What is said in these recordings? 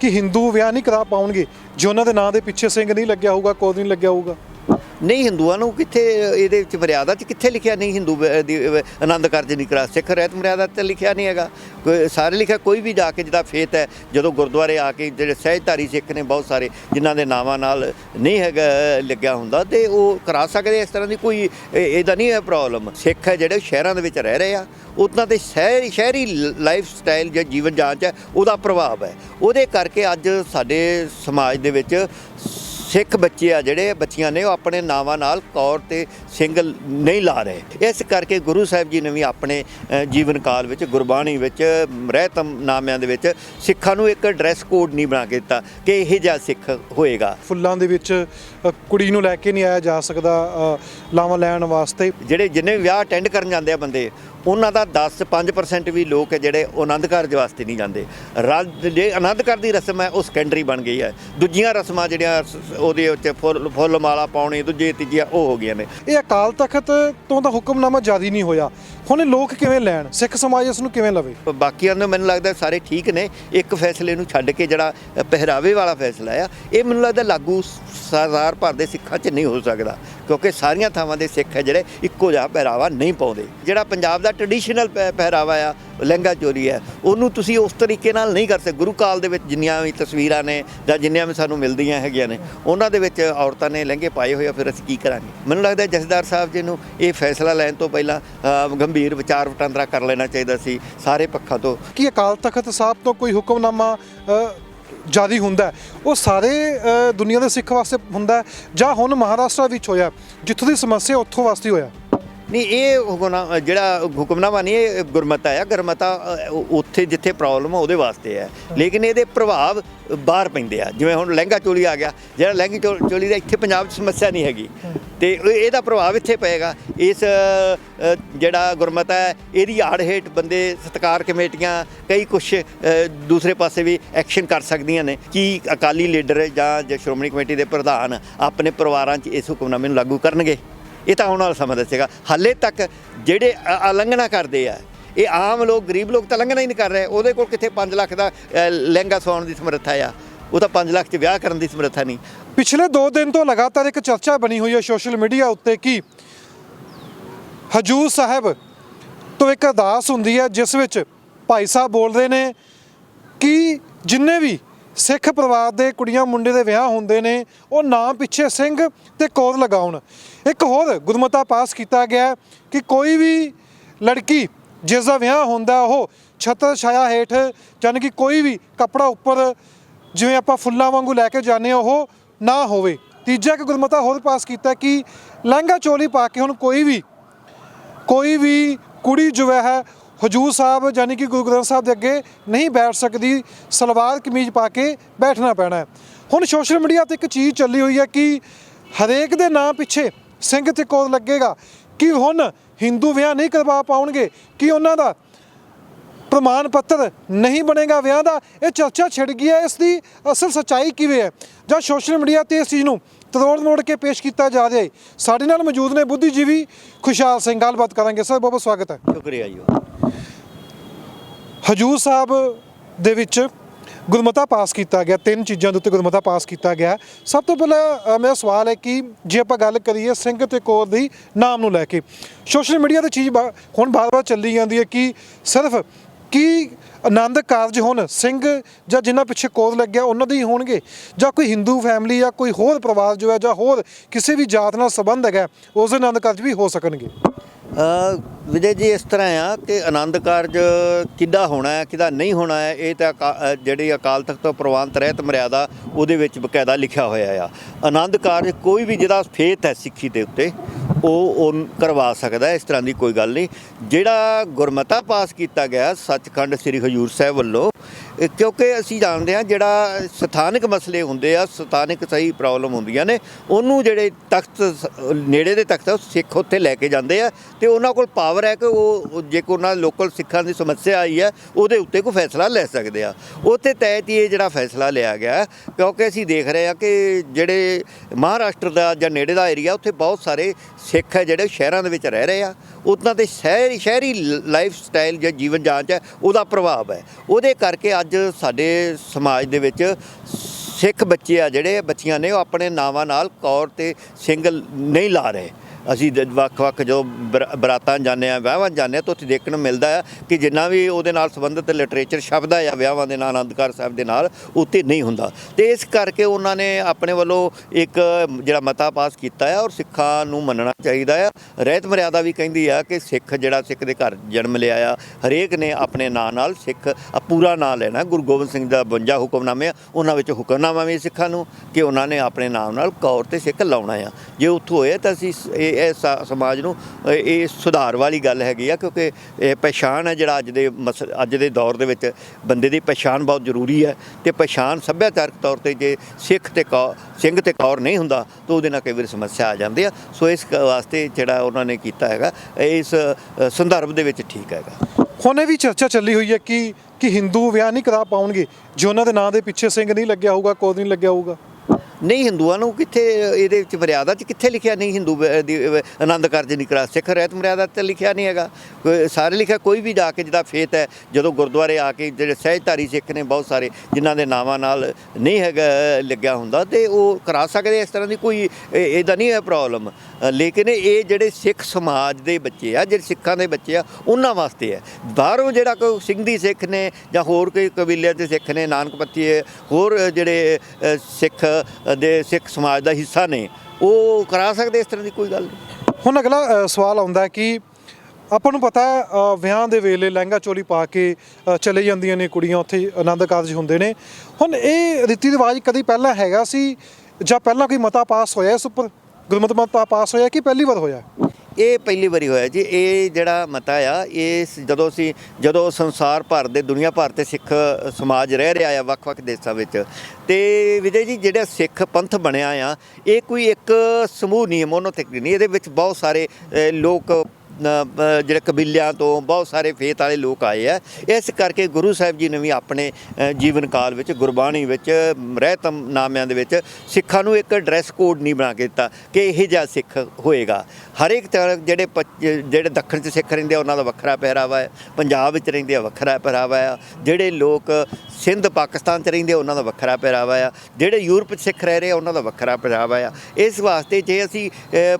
ਕਿ ਹਿੰਦੂ ਵਿਆਹ ਨਹੀਂ ਕਰਾ ਪਾਉਣਗੇ, ਜੇ ਉਹਨਾਂ ਦੇ ਨਾਂ ਦੇ ਪਿੱਛੇ ਸਿੰਘ ਨਹੀਂ ਲੱਗਿਆ ਹੋਊਗਾ ਕੋਦ ਨਹੀਂ ਲੱਗਿਆ ਹੋਊਗਾ। ਨਹੀਂ ਹਿੰਦੂਆਂ ਨੂੰ ਕਿੱਥੇ ਇਹਦੇ ਵਿੱਚ ਮਰਿਆਦਾ 'ਚ ਕਿੱਥੇ ਲਿਖਿਆ ਨਹੀਂ ਹਿੰਦੂ ਦੀ ਆਨੰਦ ਕਾਰਜ ਨਹੀਂ ਕਰਾ ਸਿੱਖ ਰਹਿਤ ਮਰਿਆਦਾ ਤੇ ਲਿਖਿਆ ਨਹੀਂ ਹੈਗਾ। ਕੋਈ ਸਾਰੇ ਲਿਖਿਆ, ਕੋਈ ਵੀ ਜਾ ਕੇ ਜਿਹਦਾ ਫੇਤ ਹੈ, ਜਦੋਂ ਗੁਰਦੁਆਰੇ ਆ ਕੇ ਜਿਹੜੇ ਸਹਿਜਧਾਰੀ ਸਿੱਖ ਨੇ ਬਹੁਤ ਸਾਰੇ, ਜਿਨ੍ਹਾਂ ਦੇ ਨਾਵਾਂ ਨਾਲ ਨਹੀਂ ਹੈਗਾ, ਲੱਗਿਆ ਹੁੰਦਾ, ਤੇ ਉਹ ਕਰਾ ਸਕਦੇ ਇਸ ਤਰ੍ਹਾਂ ਦੀ ਕੋਈ ਇਹਦਾ ਨਹੀਂ ਹੈ ਪ੍ਰੋਬਲਮ ਸਿੱਖ ਹੈ ਜਿਹੜੇ ਸ਼ਹਿਰਾਂ ਦੇ ਵਿੱਚ ਰਹਿ ਰਹੇ ਆ ਉतना ਤੇ ਸ਼ਹਿਰੀ ਸ਼ਹਿਰੀ ਲਾਈਫ ਸਟਾਈਲ ਜਾਂ ਜੀਵਨ ਜਾਂਚ ਹੈ, ਉਹਦਾ ਪ੍ਰਭਾਵ ਹੈ। ਉਹਦੇ ਕਰਕੇ ਅੱਜ ਸਾਡੇ ਸਮਾਜ ਦੇ ਵਿੱਚ ਸਿੱਖ ਬੱਚੇ ਆ ਜਿਹੜੇ ਬੱਚੀਆਂ ਨੇ ਉਹ ਆਪਣੇ ਨਾਵਾਂ ਨਾਲ ਕੌਰ ਤੇ ਸਿੰਗਲ ਨਹੀਂ ਲਾ ਰਹੇ। ਇਸ ਕਰਕੇ ਗੁਰੂ ਸਾਹਿਬ ਜੀ ਨੇ ਵੀ ਆਪਣੇ ਜੀਵਨ ਕਾਲ ਵਿੱਚ ਗੁਰਬਾਣੀ ਵਿੱਚ ਰਹਿਤਮ ਨਾਮਿਆਂ ਦੇ ਵਿੱਚ ਸਿੱਖਾਂ ਨੂੰ ਇੱਕ ਡਰੈਸ ਕੋਡ ਨਹੀਂ ਬਣਾ ਕੇ ਦਿੱਤਾ ਕਿ ਇਹ ਜਿਹਾ ਸਿੱਖ ਹੋਏਗਾ। ਫੁੱਲਾਂ ਦੇ ਵਿੱਚ ਕੁੜੀ ਨੂੰ ਲੈ ਕੇ ਨਹੀਂ ਆਇਆ ਜਾ ਸਕਦਾ ਲਾਵਾਂ ਲੈਣ ਵਾਸਤੇ। ਜਿਹੜੇ ਜਿੰਨੇ ਵਿਆਹ ਅਟੈਂਡ ਕਰਨ ਜਾਂਦੇ ਆ ਬੰਦੇ ਉਹਨਾਂ ਦਾ 10 5% ਵੀ ਲੋਕ ਹੈ ਜਿਹੜੇ ਆਨੰਦ ਕਾਰਜ ਵਾਸਤੇ ਨਹੀਂ ਜਾਂਦੇ। ਰੱਦ ਜੇ ਆਨੰਦ ਕਾਰਜ ਦੀ ਰਸਮ ਹੈ ਉਹ ਸੈਕੰਡਰੀ ਬਣ ਗਈ ਹੈ। ਦੂਜੀਆਂ ਰਸਮਾਂ ਜਿਹੜੀਆਂ ਸ- ਉਹਦੇ ਉੱਤੇ ਫੁੱਲ ਫੁੱਲ ਮਾਲਾ ਪਾਉਣੀ ਦੂਜੇ ਤੀਜੀਆਂ ਉਹ ਹੋ ਗਈਆਂ ਨੇ। ਇਹ ਅਕਾਲ ਤਖਤ ਤੋਂ ਤਾਂ ਹੁਕਮਨਾਮਾ ਜਾਰੀ ਨਹੀਂ ਹੋਇਆ। ਹੁਣ ਇਹ ਲੋਕ ਕਿਵੇਂ ਲੈਣ? ਸਿੱਖ ਸਮਾਜ ਇਸ ਨੂੰ ਕਿਵੇਂ ਲਵੇ? ਪ- ਬਾਕੀਆਂ ਨੂੰ ਮੈਨੂੰ ਲੱਗਦਾ ਸਾਰੇ ਠੀਕ ਨੇ। ਇੱਕ ਫੈਸਲੇ ਨੂੰ ਛੱਡ ਕੇ ਜਿਹੜਾ ਅ, ਪਹਿਰਾਵੇ ਵਾਲਾ ਫੈਸਲਾ ਆ ਇਹ ਮੈਨੂੰ ਲੱਗਦਾ ਲਾਗੂ ਸਰਦਾਰ ਭਰ ਦੇ ਸਿੱਖਾਂ 'ਚ ਨਹੀਂ ਹੋ ਸਕਦਾ। ਕਿਉਂਕਿ ਸਾਰੀਆਂ ਥਾਵਾਂ ਦੇ ਸਿੱਖ ਹੈ ਜਿਹੜੇ ਇੱਕੋ ਜਿਹਾ ਪਹਿਰਾਵਾ ਨਹੀਂ ਪਾਉਂਦੇ। ਜਿਹੜਾ ਪੰਜਾਬ ਦਾ ਟ੍ਰੈਡੀਸ਼ਨਲ ਪਹਿਰਾਵਾ ਆ, ਲਹਿੰਗਾ ਚੋਰੀ ਹੈ, ਉਹਨੂੰ ਤੁਸੀਂ ਉਸ ਤਰੀਕੇ ਨਾਲ ਨਹੀਂ ਕਰ ਸਕਦੇ। ਗੁਰੂ ਕਾਲ ਦੇ ਵਿੱਚ ਜਿੰਨੀਆਂ ਵੀ ਤਸਵੀਰਾਂ ਨੇ ਜਾਂ ਜਿੰਨੀਆਂ ਵੀ ਸਾਨੂੰ ਮਿਲਦੀਆਂ ਹੈਗੀਆਂ ਨੇ, ਉਹਨਾਂ ਦੇ ਵਿੱਚ ਔਰਤਾਂ ਨੇ ਲਹਿੰਗੇ ਪਾਏ ਹੋਏ ਆ, ਫਿਰ ਅਸੀਂ ਕੀ ਕਰਾਂਗੇ? ਮੈਨੂੰ ਲੱਗਦਾ ਜਥੇਦਾਰ ਸਾਹਿਬ ਜੀ ਨੂੰ ਇਹ ਫੈਸਲਾ ਲੈਣ ਤੋਂ ਪਹਿਲਾਂ ਗੰਭੀਰ ਵਿਚਾਰ ਵਟਾਂਦਰਾ ਕਰ ਲੈਣਾ ਚਾਹੀਦਾ ਸੀ, ਸਾਰੇ ਪੱਖਾਂ ਤੋਂ। ਕੀ ਅਕਾਲ ਤਖਤ ਸਾਹਿਬ ਤੋਂ ਕੋਈ ਹੁਕਮਨਾਮਾ ਅ, ਜਾਰੀ ਹੁੰਦਾ ਉਹ ਸਾਰੇ ਅ, ਦੁਨੀਆ ਦੇ ਸਿੱਖ ਵਾਸਤੇ ਹੁੰਦਾ ਜਾਂ ਹੁਣ ਮਹਾਰਾਸ਼ਟਰ ਵਿੱਚ ਹੋਇਆ ਜਿੱਥੋਂ ਦੀ ਸਮੱਸਿਆ ਉੱਥੋਂ ਵਾਸਤੇ ਹੋਇਆ। ਨਹੀਂ, ਇਹ ਹੁਕਮਨਾ, ਜਿਹੜਾ ਹੁਕਮਨਾਮਾ ਨਹੀਂ, ਇਹ ਗੁਰਮਤਾ ਆ। ਗੁਰਮਤਾ ਉੱਥੇ ਜਿੱਥੇ ਪ੍ਰੋਬਲਮ ਆ, ਉਹਦੇ ਵਾਸਤੇ ਹੈ ਲੇਕਿਨ ਇਹਦੇ ਪ੍ਰਭਾਵ ਬਾਹਰ ਪੈਂਦੇ ਆ। ਜਿਵੇਂ ਹੁਣ ਲਹਿੰਗਾ ਚੋਲੀ ਆ ਗਿਆ। ਜਿਹੜਾ ਲਹਿੰਗੀ ਚੋ- ਚੋਲੀ ਦਾ ਇੱਥੇ ਪੰਜਾਬ 'ਚ ਸਮੱਸਿਆ ਨਹੀਂ ਹੈਗੀ। ਤੇ ਇਹਦਾ ਪ੍ਰਭਾਵ ਇੱਥੇ ਪਏਗਾ। ਇਸ ਜਿਹੜਾ ਗੁਰਮਤਾ ਹੈ, ਇਹਦੀ ਆੜ ਹੇਠ ਬੰਦੇ ਸਤਕਾਰ ਕਮੇਟੀਆਂ, ਕਈ ਕੁਝ ਦੂਸਰੇ ਪਾਸੇ ਵੀ ਐਕਸ਼ਨ ਕਰ ਸਕਦੀਆਂ ਨੇ। ਕਿ ਅਕਾਲੀ ਲੀਡਰ ਜਾਂ ਸ਼੍ਰੋਮਣੀ ਕਮੇਟੀ ਦੇ ਪ੍ਰਧਾਨ ਆਪਣੇ ਪਰਿਵਾਰਾਂ 'ਚ ਇਸ ਹੁਕਮਨਾਮੇ ਨੂੰ ਲਾਗੂ ਕਰਨਗੇ? ਇਹ ਤਾਂ ਆਉਣ ਵਾਲਾ ਸਮਾਂ ਦੱਸੇਗਾ। ਹਾਲੇ ਤੱਕ ਜਿਹੜੇ ਉਲੰਘਣਾ ਕਰਦੇ ਆ, ਇਹ ਆਮ ਲੋਕ, ਗਰੀਬ ਲੋਕ ਤਾਂ ਉਲੰਘਣਾ ਹੀ ਨਹੀਂ ਕਰ ਰਹੇ। ਉਹਦੇ ਕੋਲ ਕਿੱਥੇ 5 ਲੱਖ ਦਾ ਲਹਿੰਗਾ ਸਵਾਉਣ ਦੀ ਸਮਰੱਥਾ ਆ? ਉਹ ਤਾਂ 5 ਲੱਖ 'ਚ ਵਿਆਹ ਕਰਨ ਦੀ ਸਮਰੱਥਾ ਨਹੀਂ। ਪਿਛਲੇ 2 ਦਿਨ ਤੋਂ ਲਗਾਤਾਰ ਇੱਕ ਚਰਚਾ ਬਣੀ ਹੋਈ ਹੈ ਸੋਸ਼ਲ ਮੀਡੀਆ ਉੱਤੇ ਕਿ ਹਜੂਰ ਸਾਹਿਬ ਤੋਂ ਇੱਕ ਅਰਦਾਸ ਹੁੰਦੀ ਹੈ, ਜਿਸ ਵਿੱਚ ਭਾਈ ਸਾਹਿਬ ਬੋਲਦੇ ਨੇ ਕਿ ਜਿੰਨੇ ਵੀ ਸਿੱਖ ਪਰਿਵਾਰ ਦੇ ਕੁੜੀਆਂ ਮੁੰਡੇ ਦੇ ਵਿਆਹ ਹੁੰਦੇ ਨੇ, ਉਹ ਨਾਂ ਪਿੱਛੇ ਸਿੰਘ ਤੇ ਕੌਰ ਲਗਾਉਣ। ਇੱਕ ਹੋਰ ਗੁਰਮਤਾ ਪਾਸ ਕੀਤਾ ਗਿਆ ਕਿ ਕੋਈ ਵੀ ਲੜਕੀ ਜਿਸ ਦਾ ਵਿਆਹ ਹੁੰਦਾ, ਉਹ ਛਤਰ ਛਾਇਆ ਹੇਠ ਯਾਨੀ ਕਿ ਕੋਈ ਵੀ ਕੱਪੜਾ ਉੱਪਰ ਜਿਵੇਂ ਆਪਾਂ ਫੁੱਲਾਂ ਵਾਂਗੂ ਲੈ ਕੇ ਜਾਂਦੇ ਹਾਂ, ਉਹ ਨਾ ਹੋਵੇ। ਤੀਜਾ ਇੱਕ ਗੁਰਮਤਾ ਹੋਰ ਪਾਸ ਕੀਤਾ ਕਿ ਲਹਿੰਗਾ ਚੋਲੀ ਪਾ ਕੇ ਹੁਣ ਕੋਈ ਵੀ ਕੋਈ ਵੀ ਕੁੜੀ ਜੋ ਹੈ ਹਜੂਰ ਸਾਹਿਬ ਯਾਨੀ ਕਿ ਗੁਰੂ ਗ੍ਰੰਥ ਸਾਹਿਬ ਦੇ ਅੱਗੇ ਨਹੀਂ ਬੈਠ ਸਕਦੀ, ਸਲਵਾਰ ਕਮੀਜ਼ ਪਾ ਕੇ ਬੈਠਣਾ ਪੈਣਾ ਹੁਣ ਸੋਸ਼ਲ ਮੀਡੀਆ ਤੇ ਇੱਕ ਚੀਜ਼ ਚੱਲੀ ਹੋਈ ਹੈ ਕਿ ਹਰੇਕ ਦੇ ਨਾਂ ਪਿੱਛੇ ਸਿੰਘ ਤੇ ਕੋਦ ਲੱਗੇਗਾ? ਕਿ ਹੁਣ ਹਿੰਦੂ ਵਿਆਹ ਨਹੀਂ ਕਰਵਾ ਪਾਉਣਗੇ? ਕਿ ਉਹਨਾਂ ਦਾ ਪ੍ਰਮਾਣ ਪੱਤਰ ਨਹੀਂ ਬਣੇਗਾ ਵਿਆਹ ਦਾ? ਇਹ ਚਰਚਾ ਛਿੜ ਗਈ ਹੈ। ਇਸ ਦੀ ਅਸਲ ਸੱਚਾਈ ਕਿਵੇਂ ਹੈ? ਜਾਂ ਸੋਸ਼ਲ ਮੀਡੀਆ ਤੇ ਇਸ ਚੀਜ਼ ਨੂੰ ਤਰੋੜ ਮੋੜ ਕੇ ਪੇਸ਼ ਕੀਤਾ ਜਾ ਰਿਹਾ ਹੈ? ਸਾਡੇ ਨਾਲ ਮੌਜੂਦ ਨੇ ਬੁੱਧੀਜੀਵੀ ਖੁਸ਼ਹਾਲ ਸਿੰਘ। ਗੱਲਬਾਤ ਕਰਾਂਗੇ। ਸਰ ਬਹੁਤ ਬਹੁਤ ਸਵਾਗਤ ਹੈ। ਸ਼ੁਕਰੀਆ ਜੀ। ਹਜੂਰ ਸਾਹਿਬ ਦੇ ਵਿੱਚ ਗੁਰਮਤਾ ਪਾਸ ਕੀਤਾ ਗਿਆ, ਤਿੰਨ ਚੀਜ਼ਾਂ ਦੇ ਉੱਤੇ ਗੁਰਮਤਾ ਪਾਸ ਕੀਤਾ ਗਿਆ। ਸਭ ਤੋਂ ਪਹਿਲਾਂ ਮੇਰਾ ਸਵਾਲ ਹੈ ਕਿ ਜੇ ਆਪਾਂ ਗੱਲ ਕਰੀਏ ਸਿੰਘ ਤੇ ਕੌਰ ਦੀ ਨਾਮ ਨੂੰ ਲੈ ਕੇ ਸੋਸ਼ਲ ਮੀਡੀਆ ਤੇ ਚੀਜ਼ ਬਾ- ਹੁਣ ਬਾਰ-ਬਾਰ ਚੱਲੀ ਜਾਂਦੀ ਹੈ ਕਿ ਸਿਰਫ ਕੀ ਆਨੰਦ ਕਾਰਜ ਹੋਣ, ਸਿੰਘ ਜਾਂ ਜਿਨ੍ਹਾਂ ਪਿੱਛੇ ਕੌਰ ਲੱਗਿਆ, ਉਹਨਾਂ ਦੇ ਹੀ ਹੋਣਗੇ? ਜਾਂ ਕੋਈ ਹਿੰਦੂ ਫੈਮਿਲੀ ਜਾਂ ਕੋਈ ਹੋਰ ਪਰਿਵਾਰ ਜੋ ਹੈ, ਜਾਂ ਹੋਰ ਕਿਸੇ ਵੀ ਜਾਤ ਨਾਲ ਸੰਬੰਧ ਹੈਗਾ, ਉਸ ਦੇ ਆਨੰਦ ਕਾਰਜ ਵੀ ਹੋ ਸਕਣਗੇ? ਵਿਜੇ ਜੀ, ਇਸ ਤਰ੍ਹਾਂ ਆ ਕਿ ਆਨੰਦ ਕਾਰਜ ਕਿੱਦਾਂ ਹੋਣਾ ਹੈ, ਕਿੱਦਾਂ ਨਹੀਂ ਹੋਣਾ ਹੈ, ਇਹ ਤਾਂ ਅਕਾ- ਜਿਹੜੀ ਅਕਾਲ ਤਖਤ ਤੋਂ ਪ੍ਰਵਾਨਤ ਰਹਿਤ ਮਰਿਆਦਾ, ਉਹਦੇ ਵਿੱਚ ਬਕਾਇਦਾ ਲਿਖਿਆ ਹੋਇਆ ਆ। ਆਨੰਦ ਕਾਰਜ ਕੋਈ ਵੀ ਜਿਹਦਾ ਫੇਥ ਹੈ ਸਿੱਖੀ ਦੇ ਉੱਤੇ, ਉਹ ਉਹ ਕਰਵਾ ਸਕਦਾ ਇਸ ਤਰ੍ਹਾਂ ਦੀ ਕੋਈ ਗੱਲ ਨਹੀਂ। ਜਿਹੜਾ ਗੁਰਮਤਾ ਪਾਸ ਕੀਤਾ ਗਿਆ, ਸੱਚਖੰਡ ਸ੍ਰੀ ਹਜੂਰ ਸਾਹਿਬ ਵੱਲੋਂ ਕਿਉਂਕਿ ਅਸੀਂ ਜਾਣਦੇ ਹਾਂ ਜਿਹੜਾ ਸਥਾਨਕ ਮਸਲੇ ਹੁੰਦੇ ਆ ਸਥਾਨਕ ਸਹੀ ਪ੍ਰੋਬਲਮ ਹੁੰਦੀਆਂ ਨੇ ਉਹਨੂੰ ਜਿਹੜੇ ਤਖਤ ਸ- ਨੇੜੇ ਦੇ ਤਖਤ ਆ, ਉਹ ਸਿੱਖ ਉੱਥੇ ਲੈ ਕੇ ਜਾਂਦੇ ਆ ਤੇ ਉਹਨਾਂ ਕੋਲ ਪਾਵਰ ਹੈ ਕਿ ਉਹ ਜੇ ਕੋਈ ਉਹਨਾਂ ਲੋਕਲ ਸਿੱਖਾਂ ਦੀ ਸਮੱਸਿਆ ਆਈ ਹੈ ਉਹਦੇ ਉੱਤੇ ਕੋਈ ਫੈਸਲਾ ਲੈ ਸਕਦੇ ਆ। ਉਹਤੇ ਤਹਿਤ ਹੀ ਇਹ ਜਿਹੜਾ ਫੈਸਲਾ ਲਿਆ ਗਿਆ ਕਿਉਂਕਿ ਅਸੀਂ ਦੇਖ ਰਹੇ ਆ ਕਿ ਜਿਹੜੇ ਮਹਾਰਾਸ਼ਟਰ ਦਾ ਜਾਂ ਨੇੜੇ ਦਾ ਏਰੀਆ ਉੱਥੇ ਬਹੁਤ ਸਾਰੇ ਸਿੱਖ ਹੈ ਜਿਹੜੇ ਸ਼ਹਿਰਾਂ ਦੇ ਵਿੱਚ ਰਹਿ ਰਹੇ ਆ। ਉਹਨਾਂ ਤੇ ਸ਼ਹਿਰੀ ਸ਼ਹਿਰੀ ਲਾਈਫ ਸਟਾਈਲ ਜਾਂ ਜੀਵਨ ਜਾਂਚ ਹੈ, ਉਹਦਾ ਪ੍ਰਭਾਵ ਹੈ। ਉਹਦੇ ਕਰਕੇ ਅੱਜ ਅੱਜ ਸਾਡੇ ਸਮਾਜ ਦੇ ਵਿੱਚ ਸਿੱਖ ਬੱਚੇ ਆ ਜਿਹੜੇ, ਬੱਚੀਆਂ ਨੇ ਉਹ ਆਪਣੇ ਨਾਵਾਂ ਨਾਲ ਕੌਰ ਤੇ ਸਿੰਘ ਨਹੀਂ ਲਾ ਰਹੇ। ਅਸੀਂ ਦ- ਵੱਖ-ਵੱਖ ਜੋ ਬਰ- ਬਰਾਤਾਂ ਜਾਂਦੇ ਆ ਵਿਆਹਾਂ ਜਾਂਦੇ ਆ, ਤਾਂ ਉੱਥੇ ਦੇਖਣ ਨੂੰ ਮਿਲਦਾ ਆ ਕਿ ਜਿੰਨਾ ਵੀ ਉਹਦੇ ਨਾਲ ਸੰਬੰਧਿਤ ਲਿਟਰੇਚਰ ਸ਼ਬਦ ਆ ਜਾਂ ਵਿਆਹਾਂ ਦੇ ਨਾਲ, ਆਨੰਦਕਾਰ ਸਾਹਿਬ ਦੇ ਨਾਲ ਉੱਤੇ ਨਹੀਂ ਹੁੰਦਾ। ਤੇ ਇਸ ਕਰਕੇ ਉਹਨਾਂ ਨੇ ਆਪਣੇ ਵੱਲੋਂ ਇੱਕ ਜਿਹੜਾ ਮਤਾ ਪਾਸ ਕੀਤਾ ਆ ਔਰ ਸਿੱਖਾਂ ਨੂੰ ਮੰਨਣਾ ਚਾਹੀਦਾ ਆ। ਰਹਿਤ ਮਰਿਆਦਾ ਵੀ ਕਹਿੰਦੀ ਆ ਕਿ ਸਿੱਖ ਜਿਹੜਾ ਸਿੱਖ ਦੇ ਘਰ ਜਨਮ ਲਿਆ ਆ, ਹਰੇਕ ਨੇ ਆਪਣੇ ਨਾਂ ਨਾਲ ਸਿੱਖ ਆ ਪੂਰਾ ਨਾਂ ਲੈਣਾ। ਗੁਰੂ ਗੋਬਿੰਦ ਸਿੰਘ ਦਾ 52 ਹੁਕਮਨਾਮੇ ਆ, ਉਹਨਾਂ ਵਿੱਚ ਹੁਕਮਨਾਮਾ ਵੀ ਸਿੱਖਾਂ ਨੂੰ ਕਿ ਉਹਨਾਂ ਨੇ ਆਪਣੇ ਨਾਮ ਨਾਲ ਕੌਰ ਤੇ ਸਿੱਖ ਲਾਉਣਾ ਆ। ਜੇ ਉੱਥੋਂ ਹੋਏ ਤਾਂ ਅਸੀਂ ਸ- ਇਹ ਇਹ ਸਾ- ਸਮਾਜ ਨੂੰ, ਇਹ ਸੁਧਾਰ ਵਾਲੀ ਗੱਲ ਹੈਗੀ ਆ, ਕਿਉਂਕਿ ਇਹ ਪਛਾਣ ਹੈ ਜਿਹੜਾ ਅੱਜ ਦੇ ਮਸ- ਅੱਜ ਦੇ ਦੌਰ ਦੇ ਵਿੱਚ ਬੰਦੇ ਦੀ ਪਛਾਣ ਬਹੁਤ ਜ਼ਰੂਰੀ ਹੈ ਤੇ ਪਛਾਣ ਸੱਭਿਆਚਾਰਕ ਤੌਰ ਤੇ ਜੇ ਸਿੱਖ ਤੇ ਕੌ, ਸਿੰਘ ਤੇ ਕੌਰ ਨਹੀਂ ਹੁੰਦਾ, ਤਾਂ ਉਹਦੇ ਨਾਲ ਕਈ ਵਾਰ ਸਮੱਸਿਆ ਆ ਜਾਂਦੀ ਆ। ਸੋ ਇਸ ਕ- ਵਾਸਤੇ ਜਿਹੜਾ ਉਹਨਾਂ ਨੇ ਕੀਤਾ ਹੈਗਾ ਇਸ ਸੰਦਰਭ ਦੇ ਵਿੱਚ ਠੀਕ ਹੈਗਾ। ਹੁਣ ਇਹ ਵੀ ਚਰਚਾ ਚੱਲੀ ਹੋਈ ਹੈ ਕਿ ਕਿ ਹਿੰਦੂ ਵਿਆਹ ਨਹੀਂ ਕਰਾ ਪਾਉਣਗੇ, ਜੇ ਉਹਨਾਂ ਦੇ ਨਾਂ ਦੇ ਪਿੱਛੇ ਸਿੰਘ ਨਹੀਂ ਲੱਗਿਆ ਹੋਊਗਾ, ਕੋਈ ਨਹੀਂ ਲੱਗਿਆ ਹੋਊਗਾ। ਨਹੀਂ ਹਿੰਦੂਆਂ ਨੂੰ ਕਿੱਥੇ, ਇਹਦੇ ਵਿੱਚ ਮਰਿਆਦਾ 'ਚ ਕਿੱਥੇ ਲਿਖਿਆ ਨਹੀਂ ਹਿੰਦੂ ਦੀ ਆਨੰਦ ਕਾਰਜ ਨਹੀਂ ਕਰਾ ਸਿੱਖ ਰਹਿਤ ਮਰਿਆਦਾ ਤੇ ਲਿਖਿਆ ਨਹੀਂ ਹੈਗਾ। ਕੋਈ- ਸਾਰੇ ਲਿਖਿਆ, ਕੋਈ ਵੀ ਜਾ ਕੇ ਜਿਹਦਾ ਫੇਤ ਹੈ, ਜਦੋਂ ਗੁਰਦੁਆਰੇ ਆ ਕੇ ਜਿਹੜੇ ਸਹਿਜਧਾਰੀ ਸਿੱਖ ਨੇ ਬਹੁਤ ਸਾਰੇ, ਜਿਨ੍ਹਾਂ ਦੇ ਨਾਵਾਂ ਨਾਲ ਨਹੀਂ ਹੈਗਾ ਲੱਗਿਆ ਹੁੰਦਾ, ਤੇ ਉਹ ਕਰਾ ਸਕਦੇ ਇਸ ਤਰ੍ਹਾਂ ਦੀ ਕੋਈ ਇਹਦਾ ਨਹੀਂ ਹੈ ਪ੍ਰੋਬਲਮ ਲੇਕਿਨ ਇਹ ਜਿਹੜੇ ਸਿੱਖ ਸਮਾਜ ਦੇ ਬੱਚੇ ਆ ਜਿਹੜੇ ਸਿੱਖਾਂ ਦੇ ਬੱਚੇ ਆ ਉਹਨਾਂ ਵਾਸਤੇ ਹੈ। ਬਾਹਰੋਂ ਜਿਹੜਾ ਕੋਈ ਸਿੰਘੀ ਸਿੱਖ ਨੇ ਜਾਂ ਹੋਰ ਕੋਈ ਕਬੀਲਿਆਂ ਦੇ ਸਿੱਖ ਨੇ ਨਾਨਕਪੱਤੀ ਹੈ, ਹੋਰ ਜਿਹੜੇ ਸਿੱਖ ਦੇ ਸਿੱਖ ਸਮਾਜ ਦਾ ਹਿੱਸਾ ਨੇ ਉਹ ਕਰਾ ਸਕਦੇ ਇਸ ਤਰ੍ਹਾਂ ਦੀ ਕੋਈ ਗੱਲ ਨਹੀਂ? ਹੁਣ ਅਗਲਾ ਸਵਾਲ ਆਉਂਦਾ ਕਿ ਆਪਾਂ ਨੂੰ ਪਤਾ ਹੈ ਵਿਆਹ ਦੇ ਵੇਲੇ ਲਹਿੰਗਾ ਚੋਲੀ ਪਾ ਕੇ ਚਲੇ ਜਾਂਦੀਆਂ ਨੇ ਕੁੜੀਆਂ ਉੱਥੇ ਆਨੰਦ ਕਾਰਜ ਹੁੰਦੇ ਨੇ। ਹੁਣ ਇਹ ਰੀਤੀ ਰਿਵਾਜ ਕਦੀ ਪਹਿਲਾਂ ਹੈਗਾ ਸੀ ਜਾਂ ਪਹਿਲਾਂ ਕੋਈ ਮਤਾ ਪਾਸ ਹੋਇਆ ਇਸ ਉੱਪਰ? ਗੁਰਮਤਿ ਮਤਾ ਪਾਸ ਹੋਇਆ ਕਿ ਪਹਿਲੀ ਵਾਰ ਹੋਇਆ? ਇਹ ਪਹਿਲੀ ਵਾਰੀ ਹੋਇਆ ਜੀ। ਇਹ ਜਿਹੜਾ ਮਤਾ ਆ, ਇਹ ਜਦੋਂ ਅਸੀਂ ਜਦੋਂ ਸੰਸਾਰ ਭਰ ਦੇ ਦੁਨੀਆ ਭਰ ਤੇ ਸਿੱਖ ਸਮਾਜ ਰਹਿ ਰਿਹਾ ਆ ਵੱਖ-ਵੱਖ ਦੇਸ਼ਾਂ ਵਿੱਚ, ਤੇ ਵਿਜੇ ਜੀ, ਜਿਹੜਾ ਸਿੱਖ ਪੰਥ ਬਣਿਆ ਆ, ਇਹ ਕੋਈ ਇੱਕ ਸਮੂਹ ਨਹੀਂ ਮੋਨੋਥਿਕ ਨਹੀਂ। ਇਹਦੇ ਵਿੱਚ ਬਹੁਤ ਸਾਰੇ ਲੋਕ ਜਿਹੜੇ ਕਬੀਲਿਆਂ ਤੋਂ ਬਹੁਤ ਸਾਰੇ ਫੇਤ ਵਾਲੇ ਲੋਕ ਆਏ ਆ। ਇਸ ਕਰਕੇ ਗੁਰੂ ਸਾਹਿਬ ਜੀ ਨੇ ਵੀ ਆਪਣੇ ਜੀਵਨ ਕਾਲ ਵਿੱਚ, ਗੁਰਬਾਣੀ ਵਿੱਚ, ਰਹਿਤਮ ਨਾਮਿਆਂ ਦੇ ਵਿੱਚ ਸਿੱਖਾਂ ਨੂੰ ਇੱਕ ਡਰੈਸ ਕੋਡ ਨਹੀਂ ਬਣਾ ਕੇ ਦਿੱਤਾ ਕਿ ਇਹ ਜਿਹਾ ਸਿੱਖ ਹੋਏਗਾ। ਹਰੇਕ ਤਰ੍ਹਾਂ ਜਿਹੜੇ ਪੱਚ- ਜਿਹੜੇ ਦੱਖਣ 'ਚ ਸਿੱਖ ਰਹਿੰਦੇ ਆ, ਉਹਨਾਂ ਦਾ ਵੱਖਰਾ ਪਹਿਰਾਵਾ ਹੈ। ਪੰਜਾਬ ਵਿੱਚ ਰਹਿੰਦੇ ਆ, ਵੱਖਰਾ ਪਹਿਰਾਵਾ ਆ। ਜਿਹੜੇ ਲੋਕ ਸਿੰਧ ਪਾਕਿਸਤਾਨ 'ਚ ਰਹਿੰਦੇ ਆ, ਉਹਨਾਂ ਦਾ ਵੱਖਰਾ ਪਹਿਰਾਵਾ ਆ। ਜਿਹੜੇ ਯੂਰਪ 'ਚ ਸਿੱਖ ਰਹਿ ਰਹੇ ਆ, ਉਹਨਾਂ ਦਾ ਵੱਖਰਾ ਪਹਿਰਾਵਾ ਆ। ਇਸ ਵਾਸਤੇ ਜੇ ਅਸੀਂ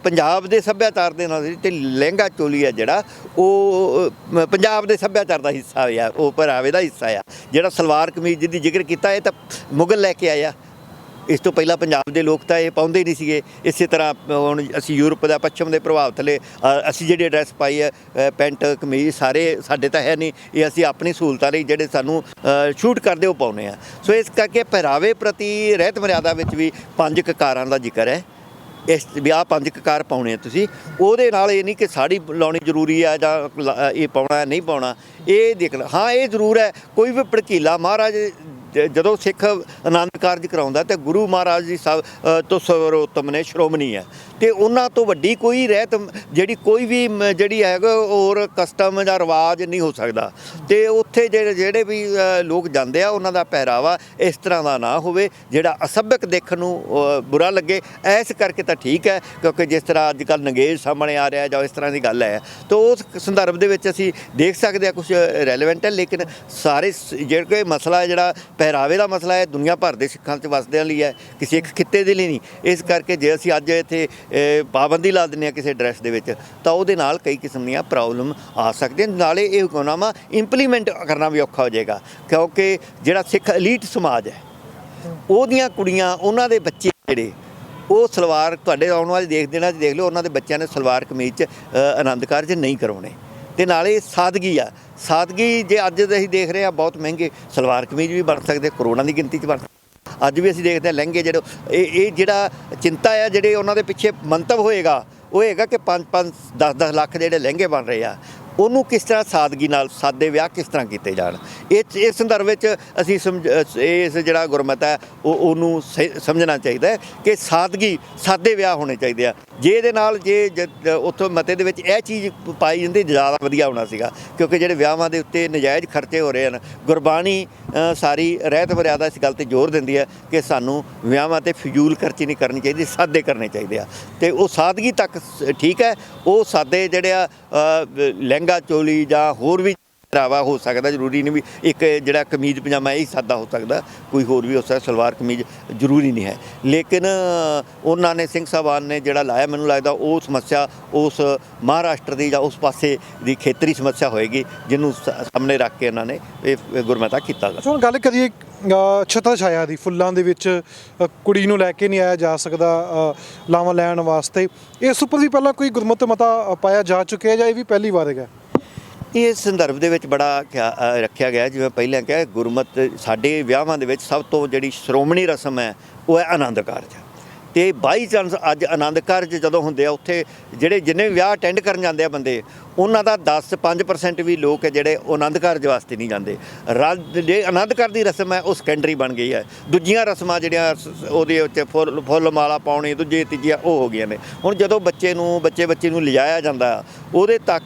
ਪੰਜਾਬ ਦੇ ਸੱਭਿਆਚਾਰ ਦੇ ਨਾਲ, ਤੇ ਲਹਿੰਗਾ ਚੋਲੀ ਆ ਜਿਹੜਾ, ਉਹ ਪੰਜਾਬ ਦੇ ਸੱਭਿਆਚਾਰ ਦਾ ਹਿੱਸਾ ਆ, ਉਹ ਪਹਿਰਾਵੇ ਦਾ ਹਿੱਸਾ ਆ। ਜਿਹੜਾ ਸਲਵਾਰ ਕਮੀਜ਼ ਜਿਹਦੀ ਜ਼ਿਕਰ ਕੀਤਾ, ਇਹ ਤਾਂ ਮੁਗਲ ਲੈ ਕੇ ਆਇਆ ਇਸ ਤੋਂ ਪਹਿਲਾਂ ਪੰਜਾਬ ਦੇ ਲੋਕ ਤਾਂ ਇਹ ਪਾਉਂਦੇ ਨਹੀਂ ਸੀਗੇ। ਇਸੇ ਤਰ੍ਹਾਂ ਹੁਣ ਅਸੀਂ ਯੂਰਪ ਦਾ ਪੱਛਮ ਦੇ ਪ੍ਰਭਾਵ ਥਲੇ ਅਸੀਂ ਜਿਹੜੇ ਡਰੈਸ ਪਾਈ ਹੈ ਪੈਂਟ, ਕਮੀਜ਼, ਸਾਰੇ ਸਾਡੇ ਤਾਂ ਹੈ ਨਹੀਂ। ਇਹ ਅਸੀਂ ਆਪਣੀ ਸਹੂਲਤਾਂ ਲਈ ਜਿਹੜੇ ਸਾਨੂੰ ਸ਼ੂਟ ਕਰਦੇ, ਉਹ ਪਾਉਨੇ ਆ। ਸੋ ਇਸ ਕਰਕੇ ਪਹਿਰਾਵੇ ਪ੍ਰਤੀ ਰਹਿਤ ਮਰਿਆਦਾ ਵਿੱਚ ਵੀ ਪੰਜ ਕਕਾਰਾਂ ਦਾ ਜ਼ਿਕਰ ਹੈ। ਇਸ ਵਿਆਹ ਪੰਜ ਕਕਾਰ ਪਾਉਣੇ ਆ ਤੁਸੀਂ। ਉਹਦੇ ਨਾਲ ਇਹ ਨਹੀਂ ਕਿ ਸਾੜੀ ਲਾਉਣੀ ਜ਼ਰੂਰੀ ਆ ਜਾਂ ਲ- ਇਹ ਪਾਉਣਾ, ਨਹੀਂ ਪਾਉਣਾ। ਇਹ ਦੇਖ ਲ। ਹਾਂ, ਇਹ ਜ਼ਰੂਰ ਹੈ। ਕੋਈ ਵੀ ਭੜਕੀਲਾ ਮਹਾਰਾਜ ਜਦੋਂ ਸਿੱਖ ਆਨੰਦ ਕਾਰਜ ਕਰਾਉਂਦਾ ਤੇ ਗੁਰੂ ਮਹਾਰਾਜ ਜੀ ਸਭ ਤੋਂ ਸਰਵੋਤਮ ਨੇ, ਸ਼੍ਰੋਮਣੀ ਹੈ। ਤੇ ਉਹਨਾਂ ਤੋਂ ਵੱਡੀ ਕੋਈ ਰਹਿਤ ਜਿਹੜੀ ਕੋਈ ਵੀ ਮ- ਜਿਹੜੀ ਹੈਗਾ, ਹੋਰ ਕਸਟਮ ਜਾਂ ਰਿਵਾਜ ਨਹੀਂ ਹੋ ਸਕਦਾ। ਤੇ ਉੱਥੇ ਜਿਹੜੇ ਜਿਹੜੇ ਵੀ ਲੋਕ ਜਾਂਦੇ ਆ, ਉਹਨਾਂ ਦਾ ਪਹਿਰਾਵਾ ਇਸ ਤਰ੍ਹਾਂ ਦਾ ਨਾ ਹੋਵੇ, ਜਿਹੜਾ ਅਸਭਿਅਕ ਦੇਖਣ ਨੂੰ ਬੁਰਾ ਲੱਗੇ। ਐਸ ਕਰਕੇ ਤਾਂ ਠੀਕ ਹੈ, ਕਿਉਂਕਿ ਜਿਸ ਤਰ੍ਹਾਂ ਅੱਜ ਕੱਲ ਨੰਗੇਜ ਸਾਹਮਣੇ ਆ ਰਿਹਾ, ਜਾਂ ਇਸ ਤਰ੍ਹਾਂ ਦੀ ਗੱਲ ਹੈ। ਤਾਂ ਉਸ ਸੰਦਰਭ ਦੇ ਵਿੱਚ ਅਸੀਂ ਦੇਖ ਸਕਦੇ ਆ ਕੁਝ ਰੈਲੇਵੈਂਟ ਹੈ, ਲੇਕਿਨ ਸਾਰੇ ਸ- ਜਿਹੜਾ ਕੋਈ ਮਸਲਾ ਜਿਹੜਾ ਪਹਿਰਾਵੇ ਦਾ ਮਸਲਾ ਹੈ, ਦੁਨੀਆ ਭਰ ਦੇ ਸਿੱਖਾਂ 'ਚ ਵਸਦਿਆਂ ਲਈ ਹੈ, ਕਿਸੇ ਇੱਕ ਖਿੱਤੇ ਦੇ ਲਈ ਨਹੀਂ। ਇਸ ਕਰਕੇ ਜੇ ਅਸੀਂ ਅੱਜ ਇੱਥੇ ਪਾਬੰਦੀ ਲਾ ਦਿੰਦੇ ਆ ਕਿਸੇ ਡਰੈਸ ਦੇ ਵਿੱਚ, ਤਾਂ ਉਹਦੇ ਨਾਲ ਕਈ ਕਿਸਮ ਦੀਆਂ ਪ੍ਰੋਬਲਮ ਆ ਸਕਦੀਆਂ ਨਾਲੇ ਇਹ ਹੁਕਮਨਾਮਾ ਇੰਪਲੀਮੈਂਟ ਕਰਨਾ ਵੀ ਔਖਾ ਹੋ ਜਾਏਗਾ, ਕਿਉਂਕਿ ਜਿਹੜਾ ਸਿੱਖ ਐਲੀਟ ਸਮਾਜ ਹੈ, ਉਹਦੀਆਂ ਕੁੜੀਆਂ, ਉਹਨਾਂ ਦੇ ਬੱਚੇ ਜਿਹੜੇ, ਉਹ ਸਲਵਾਰ ਤੁਹਾਡੇ ਆਉਣ ਵਾਲੇ ਦੇਖ ਦੇਣਾ, ਦੇਖ ਲਿਓ, ਉਹਨਾਂ ਦੇ ਬੱਚਿਆਂ ਨੇ ਸਲਵਾਰ ਕਮੀਜ਼ 'ਚ ਆਨੰਦ ਕਾਰਜ ਨਹੀਂ ਕਰਾਉਣੇ। ਤੇ ਨਾਲੇ ਸਾਦਗੀ ਆ। ਸਾਦਗੀ ਜੇ ਅੱਜ ਦੇ ਅਸੀਂ ਦੇਖ ਰਹੇ ਆ, ਬਹੁਤ ਮਹਿੰਗੇ ਸਲਵਾਰ ਕਮੀਜ਼ ਵੀ ਬਣ ਸਕਦੇ ਕਰੋੜਾਂ ਦੀ ਗਿਣਤੀ 'ਚ ਬਣ ਅੱਜ ਵੀ ਅਸੀਂ ਦੇਖਦੇ ਹਾਂ ਲਹਿੰਗੇ ਜਿਹੜੇ, ਇਹ ਇਹ ਜਿਹੜਾ ਚਿੰਤਾ ਆ, ਜਿਹੜੇ ਉਹਨਾਂ ਦੇ ਪਿੱਛੇ ਮੰਤਵ ਹੋਏਗਾ, ਉਹ ਹੈਗਾ ਕਿ 5 5 10 10 ਲੱਖ ਜਿਹੜੇ ਲਹਿੰਗੇ ਬਣ ਰਹੇ ਆ। ਉਹਨੂੰ ਕਿਸ ਤਰ੍ਹਾਂ ਸਾਦਗੀ ਨਾਲ ਸਾਦੇ ਵਿਆਹ ਕਿਸ ਤਰ੍ਹਾਂ ਕੀਤੇ ਜਾਣ? ਇਹ ਇਸ ਸੰਦਰਭ ਵਿੱਚ ਅਸੀਂ ਸਮਝ ਇਸ ਜਿਹੜਾ ਗੁਰਮਤ ਹੈ, ਉਹ, ਉਹਨੂੰ ਸਹੀ- ਸਮਝਣਾ ਚਾਹੀਦਾ ਹੈ ਕਿ ਸਾਦਗੀ, ਸਾਦੇ ਵਿਆਹ ਹੋਣੇ ਚਾਹੀਦੇ ਆ। ਜੇ ਇਹਦੇ ਨਾਲ ਜੇ ਜ- ਉੱਥੋਂ ਮਤੇ ਦੇ ਵਿੱਚ ਇਹ ਚੀਜ਼ ਪਾਈ ਜਾਂਦੀ, ਜ਼ਿਆਦਾ ਵਧੀਆ ਹੋਣਾ ਸੀਗਾ। ਕਿਉਂਕਿ ਜਿਹੜੇ ਵਿਆਹਾਂ ਦੇ ਉੱਤੇ ਨਜਾਇਜ਼ ਖਰਚੇ ਹੋ ਰਹੇ ਹਨ, ਗੁਰਬਾਣੀ ਸਾਰੀ ਰਹਿਤ ਮਰਿਆਦਾ ਇਸ ਗੱਲ ਤੇ ਜ਼ੋਰ ਦਿੰਦੀ ਹੈ ਕਿ ਸਾਨੂੰ ਵਿਆਹਾਂ ਤੇ ਫਿਜ਼ੂਲ ਖਰਚੀ ਨਹੀਂ ਕਰਨੀ ਚਾਹੀਦੀ, ਸਾਦੇ ਕਰਨੇ ਚਾਹੀਦੇ ਆ। ਤੇ ਉਹ ਸਾਦਗੀ ਤੱਕ ਸ- ਠੀਕ ਹੈ, ਉਹ ਸਾਦੇ ਜਿਹੜੇ ਆ ਲਹਿੰਗਾ ਲਹਿੰਗਾ ਚੋਲੀ ਜਾਂ ਹੋਰ ਵੀ ਪਹਿਰਾਵਾ ਹੋ ਸਕਦਾ ਜ਼ਰੂਰੀ ਨਹੀਂ ਵੀ ਇੱਕ ਜਿਹੜਾ ਕਮੀਜ਼ ਪਜਾਮਾ ਇਹ ਸਾਦਾ ਹੋ ਸਕਦਾ ਕੋਈ ਹੋਰ ਵੀ ਹੋ ਸਕਦਾ ਸਲਵਾਰ ਕਮੀਜ਼ ਜ਼ਰੂਰੀ ਨਹੀਂ ਹੈ। ਲੇਕਿਨ ਉਹਨਾਂ ਨੇ ਸਿੰਘ ਸਾਹਿਬਾਨ ਨੇ ਜਿਹੜਾ ਲਾਇਆ ਮੈਨੂੰ ਲੱਗਦਾ ਉਹ ਸਮੱਸਿਆ ਉਸ ਮਹਾਰਾਸ਼ਟਰ ਦੀ ਜਾਂ ਉਸ ਪਾਸੇ ਦੀ ਖੇਤਰੀ ਸਮੱਸਿਆ ਹੋਏਗੀ ਜਿਹਨੂੰ ਸ- ਸਾਹਮਣੇ ਰੱਖ ਕੇ ਇਹਨਾਂ ਨੇ ਇਹ ਗੁਰਮਤਾ ਕੀਤਾ ਹੁਣ ਗੱਲ ਕਰੀਏ ਅ, ਛਾਇਆ ਦੀ ਫੁੱਲਾਂ ਦੇ ਵਿੱਚ ਕੁੜੀ ਨੂੰ ਲੈ ਕੇ ਨਹੀਂ ਆਇਆ ਜਾ ਸਕਦਾ ਲਾਵਾਂ ਲੈਣ ਵਾਸਤੇ ਇਸ ਉੱਪਰ ਵੀ ਪਹਿਲਾਂ ਕੋਈ ਗੁਰਮਤ ਮਤਾ ਪਾਇਆ ਜਾ ਚੁੱਕਿਆ ਜਾਂ ਇਹ ਵੀ ਪਹਿਲੀ ਵਾਰ ਹੈਗਾ? ਇਹ ਸੰਦਰਭ ਦੇ ਵਿੱਚ ਬੜਾ ਖਿਆ- ਰੱਖਿਆ ਗਿਆ ਜਿਵੇਂ ਪਹਿਲਾਂ ਕਿਹਾ, ਗੁਰਮਤ ਸਾਡੇ ਵਿਆਹਾਂ ਦੇ ਵਿੱਚ ਸਭ ਤੋਂ ਜਿਹੜੀ ਸ਼੍ਰੋਮਣੀ ਰਸਮ ਹੈ, ਉਹ ਹੈ ਆਨੰਦ ਕਾਰਜ। ਤੇ ਬਾਈ ਚਾਂਸ ਅੱਜ ਆਨੰਦ ਕਾਰਜ ਜਦੋਂ ਹੁੰਦੇ ਆ, ਉੱਥੇ ਜਿਹੜੇ ਜਿੰਨੇ ਵੀ ਵਿਆਹ ਅਟੈਂਡ ਕਰਨ ਜਾਂਦੇ ਆ ਬੰਦੇ ਉਹਨਾਂ ਦਾ 10 5% ਵੀ ਲੋਕ ਹੈ ਜਿਹੜੇ ਉਹ ਆਨੰਦ ਕਾਰਜ ਵਾਸਤੇ ਨਹੀਂ ਜਾਂਦੇ। ਰੱਦ ਜੇ ਆਨੰਦ ਕਾਰਜ ਦੀ ਰਸਮ ਹੈ, ਉਹ ਸੈਕੰਡਰੀ ਬਣ ਗਈ ਹੈ। ਦੂਜੀਆਂ ਰਸਮਾਂ ਜਿਹੜੀਆਂ ਉਹਦੇ ਉੱਤੇ ਫੁੱਲ ਫੁੱਲ ਮਾਲਾ ਪਾਉਣੀ, ਦੂਜੇ ਤੀਜੀਆਂ ਉਹ ਹੋ ਗਈਆਂ ਨੇ। ਹੁਣ ਜਦੋਂ ਬੱਚੇ ਨੂੰ, ਬੱਚੇ ਬੱਚੇ ਨੂੰ ਲਿਜਾਇਆ ਜਾਂਦਾ, ਉਹਦੇ ਤੱਕ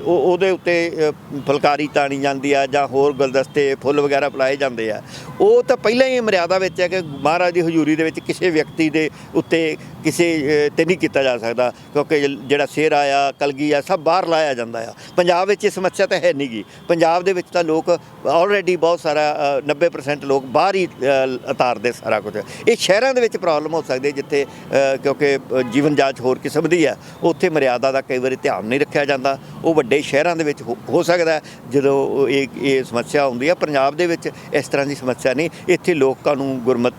ਉਹ- ਉਹਦੇ ਉੱਤੇ ਫੁਲਕਾਰੀ ਤਾਣੀ ਜਾਂਦੀ ਆ ਜਾਂ ਹੋਰ ਗੁਲਦਸਤੇ ਫੁੱਲ ਵਗੈਰਾ ਪਲਾਏ ਜਾਂਦੇ ਆ। ਉਹ ਤਾਂ ਪਹਿਲਾਂ ਹੀ ਮਰਿਆਦਾ ਵਿੱਚ ਹੈ ਕਿ ਮਹਾਰਾਜ ਦੀ ਹਜ਼ੂਰੀ ਦੇ ਵਿੱਚ ਕਿਸੇ ਵਿਅਕਤੀ ਦੇ ਉੱਤੇ ਕਿਸੇ ਤੇ ਨਹੀਂ ਕੀਤਾ ਜਾ ਸਕਦਾ, ਕਿਉਂਕਿ ਜਿਹੜਾ ਸ਼ੇਰ ਆਇਆ, ਕਲਗੀ ਆ, ਸਭ ਬਾਹਰ ਲਾਇਆ ਜਾਂਦਾ ਆ। ਪੰਜਾਬ ਵਿੱਚ ਇਹ ਸਮੱਸਿਆ ਤਾਂ ਹੈ ਨਹੀਂ ਗੀ। ਪੰਜਾਬ ਦੇ ਵਿੱਚ ਤਾਂ ਲੋਕ ਆਲਰੇਡੀ ਬਹੁਤ ਸਾਰਾ ਅ, 90% ਲੋਕ ਬਾਹਰ ਹੀ ਉਤਾਰਦੇ ਸਾਰਾ ਕੁਝ। ਇਹ ਸ਼ਹਿਰਾਂ ਦੇ ਵਿੱਚ ਪ੍ਰੋਬਲਮ ਹੋ ਸਕਦੀ ਜਿੱਥੇ ਕਿਉਂਕਿ ਜੀਵਨ ਜਾਂਚ ਹੋਰ ਕਿਸਮ ਦੀ ਹੈ ਉੱਥੇ ਮਰਿਆਦਾ ਦਾ ਕਈ ਵਾਰੀ ਧਿਆਨ ਨਹੀਂ ਰੱਖਿਆ ਜਾਂਦਾ। ਉਹ ਵੱਡੇ ਸ਼ਹਿਰਾਂ ਦੇ ਵਿੱਚ ਹੋ- ਹੋ ਸਕਦਾ ਜਦੋਂ ਇਹ ਇਹ ਸਮੱਸਿਆ ਹੁੰਦੀ ਹੈ ਪੰਜਾਬ ਦੇ ਵਿੱਚ ਇਸ ਤਰ੍ਹਾਂ ਦੀ ਸਮੱਸਿਆ ਨਹੀਂ। ਇੱਥੇ ਲੋਕਾਂ ਨੂੰ ਗੁਰਮਤ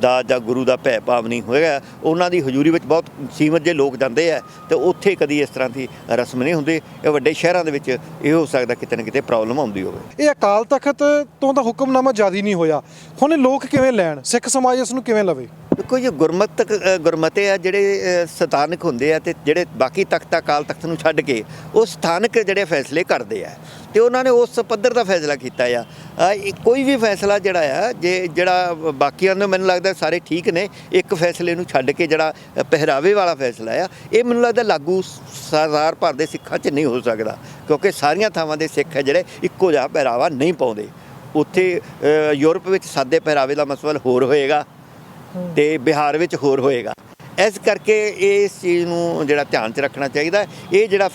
ਦਾ ਜਾਂ ਗੁਰੂ ਦਾ ਭੈ ਭਾਵ ਨਹੀਂ ਹੋਏਗਾ। ਉਹਨਾਂ ਦੀ ਹਜ਼ੂਰੀ ਵਿੱਚ ਬਹੁਤ ਸੀਮਤ ਜੇ ਲੋਕ ਜਾਂਦੇ ਆ ਤੇ ਉੱਥੇ ਕਦੀ ਇਸ ਤਰ੍ਹਾਂ ਦੀ ਰਸਮ ਨਹੀਂ ਹੁੰਦੀ, ਇਹ ਵੱਡੇ ਸ਼ਹਿਰਾਂ ਦੇ ਵਿੱਚ ਇਹ ਹੋ ਸਕਦਾ ਕਿਤੇ ਨਾ ਕਿਤੇ ਪ੍ਰੋਬਲਮ ਆਉਂਦੀ ਹੋਵੇ। ਇਹ ਅਕਾਲ ਤਖਤ ਤੋਂ ਤਾਂ ਹੁਕਮਨਾਮਾ ਜਾਰੀ ਨਹੀਂ ਹੋਇਆ। ਹੁਣ ਲੋਕ ਕਿਵੇਂ ਲੈਣ? ਸਿੱਖ ਸਮਾਜ ਇਸ ਨੂੰ ਕਿਵੇਂ ਲਵੇ? ਦੇਖੋ ਜੀ ਗੁਰਮਤ ਅ, ਗੁਰਮਤੇ ਆ ਜਿਹੜੇ ਸਥਾਨਕ ਹੁੰਦੇ ਆ ਤੇ ਜਿਹੜੇ ਬਾਕੀ ਤਖਤ ਅਕਾਲ ਤਖਤ ਨੂੰ ਛੱਡ ਕੇ ਉਹ ਸਥਾਨਕ ਜਿਹੜੇ ਫੈਸਲੇ ਕਰਦੇ ਆ। ਤੇ ਉਹਨਾਂ ਨੇ ਉਸ ਪੱਧਰ ਦਾ ਫੈਸਲਾ ਕੀਤਾ ਆ। ਕੋਈ ਵੀ ਫੈਸਲਾ ਜਿਹੜਾ ਆ ਜੇ ਜਿਹੜਾ ਬਾਕੀਆਂ ਨੂੰ ਮੈਨੂੰ ਲੱਗਦਾ ਸਾਰੇ ਠੀਕ ਨੇ ਇੱਕ ਫੈਸਲੇ ਨੂੰ ਛੱਡ ਕੇ ਜਿਹੜਾ ਪਹਿਰਾਵੇ ਵਾਲਾ ਫੈਸਲਾ ਆ ਇਹ ਮੈਨੂੰ ਲੱਗਦਾ ਲਾਗੂ ਸਰਦਾਰ ਭਰ ਦੇ ਸਿੱਖਾਂ 'ਚ ਨਹੀਂ ਹੋ ਸਕਦਾ। ਕਿਉਂਕਿ ਸਾਰੀਆਂ ਥਾਵਾਂ ਦੇ ਸਿੱਖ ਹੈ ਜਿਹੜੇ ਇੱਕੋ ਜਿਹਾ ਪਹਿਰਾਵਾ ਨਹੀਂ ਪਾਉਂਦੇ। ਉੱਥੇ ਯੂਰਪ ਵਿੱਚ ਸਾਦੇ ਪਹਿਰਾਵੇ ਦਾ ਮਸਲਾ ਹੋਰ ਹੋਏਗਾ। ਤੇ ਬਿਹਾਰ ਵਿੱਚ ਹੋਰ ਹੋਏਗਾ। ਇਸ ਕਰਕੇ ਇਸ ਚੀਜ਼ ਨੂੰ ਜਿਹੜਾ ਧਿਆਨ 'ਚ ਰੱਖਣਾ ਚਾਹੀਦਾ ਇਹ ਜਿਹੜਾ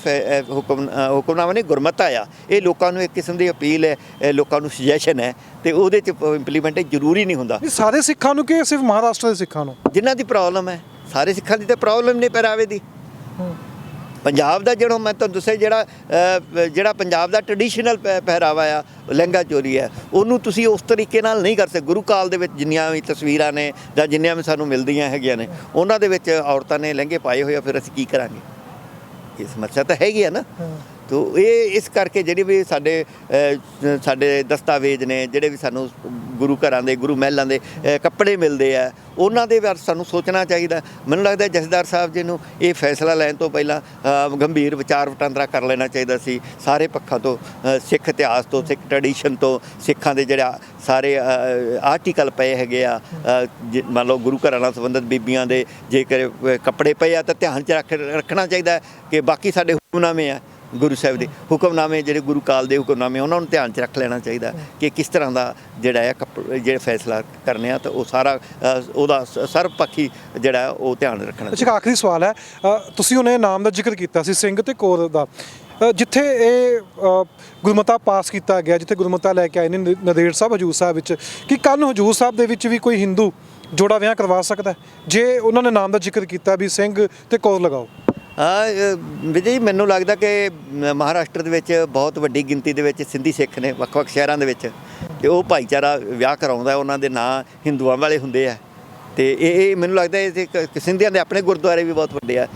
ਹੁਕਮ ਹੁਕਮਨਾਮਾ ਨਹੀਂ ਗੁਰਮਤਾ ਆ ਇਹ ਲੋਕਾਂ ਨੂੰ ਇੱਕ ਕਿਸਮ ਦੀ ਅਪੀਲ ਹੈ ਲੋਕਾਂ ਨੂੰ ਸੁਜੈਸ਼ਨ ਹੈ ਤੇ ਉਹਦੇ 'ਚ ਇੰਪਲੀਮੈਂਟ ਜ਼ਰੂਰੀ ਨਹੀਂ ਹੁੰਦਾ। ਸਾਰੇ ਸਿੱਖਾਂ ਨੂੰ ਕਿ ਸਿਰਫ ਮਹਾਰਾਸ਼ਟਰ ਦੇ ਸਿੱਖਾਂ ਨੂੰ? ਜਿਨ੍ਹਾਂ ਦੀ ਪ੍ਰੋਬਲਮ ਹੈ ਸਾਰੇ ਸਿੱਖਾਂ ਦੀ ਤਾਂ ਪ੍ਰੋਬਲਮ ਨਹੀਂ ਪਹਿਰਾਵੇ ਦੀ। ਪੰਜਾਬ ਦਾ ਜਿਹੜਾ ਮੈਂ ਤੁਹਾਨੂੰ ਦੱਸਿਆ, ਜਿਹੜਾ ਜਿਹੜਾ ਪੰਜਾਬ ਦਾ ਟ੍ਰੈਡੀਸ਼ਨਲ ਪਹਿਰਾਵਾ ਆ, ਲਹਿੰਗਾ ਚੋਰੀ ਹੈ ਉਹਨੂੰ ਤੁਸੀਂ ਉਸ ਤਰੀਕੇ ਨਾਲ ਨਹੀਂ ਕਰ ਸਕਦੇ। ਗੁਰੂ ਕਾਲ ਦੇ ਵਿੱਚ ਜਿੰਨੀਆਂ ਵੀ ਤਸਵੀਰਾਂ ਨੇ ਜਾਂ ਜਿੰਨੀਆਂ ਵੀ ਸਾਨੂੰ ਮਿਲਦੀਆਂ ਹੈਗੀਆਂ ਨੇ, ਉਹਨਾਂ ਦੇ ਵਿੱਚ ਔਰਤਾਂ ਨੇ ਲਹਿੰਗੇ ਪਾਏ ਹੋਏ ਆ, ਫਿਰ ਅਸੀਂ ਕੀ ਕਰਾਂਗੇ? ਇਹ ਸਮੱਸਿਆ ਤਾਂ ਹੈਗੀ ਆ ਨਾ। ਤੋ ਇਹ ਇਸ ਕਰਕੇ ਜਿਹੜੇ ਵੀ ਸਾਡੇ ਸਾਡੇ ਦਸਤਾਵੇਜ਼ ਨੇ, ਜਿਹੜੇ ਵੀ ਸਾਨੂੰ ਗੁਰੂ ਘਰਾਂ ਦੇ, ਗੁਰੂ ਮਹਿਲਾਂ ਦੇ ਕੱਪੜੇ ਮਿਲਦੇ ਆ, ਉਹਨਾਂ ਦੇ ਬਾਰੇ ਸਾਨੂੰ ਸੋਚਣਾ ਚਾਹੀਦਾ। ਮੈਨੂੰ ਲੱਗਦਾ ਜਥੇਦਾਰ ਸਾਹਿਬ ਜੀ ਨੂੰ ਇਹ ਫੈਸਲਾ ਲੈਣ ਤੋਂ ਪਹਿਲਾਂ ਗੰਭੀਰ ਵਿਚਾਰ ਵਟਾਂਦਰਾ ਕਰ ਲੈਣਾ ਚਾਹੀਦਾ ਸੀ। ਸਾਰੇ ਪੱਖਾਂ ਤੋਂ ਸਿੱਖ ਇਤਿਹਾਸ ਤੋਂ, ਸਿੱਖ ਟ੍ਰੈਡੀਸ਼ਨ ਤੋਂ, ਸਿੱਖਾਂ ਦੇ ਜਿਹੜਾ ਸਾਰੇ ਆਰਟੀਕਲ ਪਏ ਹੈਗੇ ਆ ਜੇ ਮੰਨ ਲਓ ਗੁਰੂ ਘਰਾਂ ਨਾਲ ਸੰਬੰਧਿਤ ਬੀਬੀਆਂ ਦੇ ਜੇਕਰ ਕੱਪੜੇ ਪਏ ਆ ਤਾਂ ਧਿਆਨ ਚ ਰੱਖ, ਰੱਖਣਾ ਚਾਹੀਦਾ ਕਿ ਬਾਕੀ ਸਾਡੇ ਹੁਕਮਨਾਮੇ ਆ। ਗੁਰੂ ਸਾਹਿਬ ਦੇ ਹੁਕਮਨਾਮੇ, ਜਿਹੜੇ ਗੁਰੂ ਕਾਲ ਦੇ ਹੁਕਮਨਾਮੇ, ਉਹਨਾਂ ਨੂੰ ਧਿਆਨ ਚ ਰੱਖ ਲੈਣਾ ਚਾਹੀਦਾ ਕਿ ਕਿਸ ਤਰ੍ਹਾਂ ਦਾ ਜਿਹੜਾ ਹੈ ਕੱਪ- ਜਿਹੜੇ ਫੈਸਲਾ ਕਰਨੇ ਆ ਤਾਂ ਉਹ ਸਾਰਾ ਉਹਦਾ ਸ- ਸਰਬਪੱਖੀ ਜਿਹੜਾ ਉਹ ਧਿਆਨ ਰੱਖਣਾ ਅੱਛਾ ਆਖਰੀ ਸਵਾਲ ਹੈ। ਤੁਸੀਂ ਉਹਨੇ ਨਾਮ ਦਾ ਜ਼ਿਕਰ ਕੀਤਾ ਸੀ, ਸਿੰਘ ਤੇ ਕੌਰ ਦਾ। ਜਿੱਥੇ ਇਹ ਗੁਰਮਤਾ ਪਾਸ ਕੀਤਾ ਗਿਆ, ਜਿੱਥੇ ਗੁਰਮਤਾ ਲੈ ਕੇ ਆਏ ਨੇ ਨ- ਨੰਦੇੜ ਸਾਹਿਬ, ਹਜੂਰ ਸਾਹਿਬ ਵਿੱਚ, ਕਿ ਕੱਲ੍ਹ ਨੂੰ ਹਜੂਰ ਸਾਹਿਬ ਦੇ ਵਿੱਚ ਵੀ ਕੋਈ ਹਿੰਦੂ ਜੋੜਾ ਵਿਆਹ ਕਰਵਾ ਸਕਦਾ ਜੇ ਉਹਨਾਂ ਨੇ ਨਾਮ ਦਾ ਜ਼ਿਕਰ ਕੀਤਾ ਵੀ ਸਿੰਘ ਤੇ ਕੌਰ ਲਗਾਓ। ਵਿਜੇ ਜੀ, ਮੈਨੂੰ ਲੱਗਦਾ ਕਿ ਮਹਾਰਾਸ਼ਟਰ ਦੇ ਵਿੱਚ ਬਹੁਤ ਵੱਡੀ ਗਿਣਤੀ ਦੇ ਵਿੱਚ ਸਿੰਧੀ ਸਿੱਖ ਨੇ, ਵੱਖ-ਵੱਖ ਸ਼ਹਿਰਾਂ ਦੇ ਵਿੱਚ। ਤੇ ਉਹ ਭਾਈਚਾਰਾ ਵਿਆਹ ਕਰਾਉਂਦਾ, ਉਹਨਾਂ ਦੇ ਨਾਂ ਹਿੰਦੂਆਂ ਵਾਲੇ ਹੁੰਦੇ ਆ। ਤੇ ਇਹ ਇਹ ਮੈਨੂੰ ਲੱਗਦਾ ਇਹ ਇੱਕ- ਇੱਕ ਸਿੰਧੀਆਂ ਦੇ ਆਪਣੇ ਗੁਰਦੁਆਰੇ ਵੀ ਬਹੁਤ ਵੱਡੇ ਆ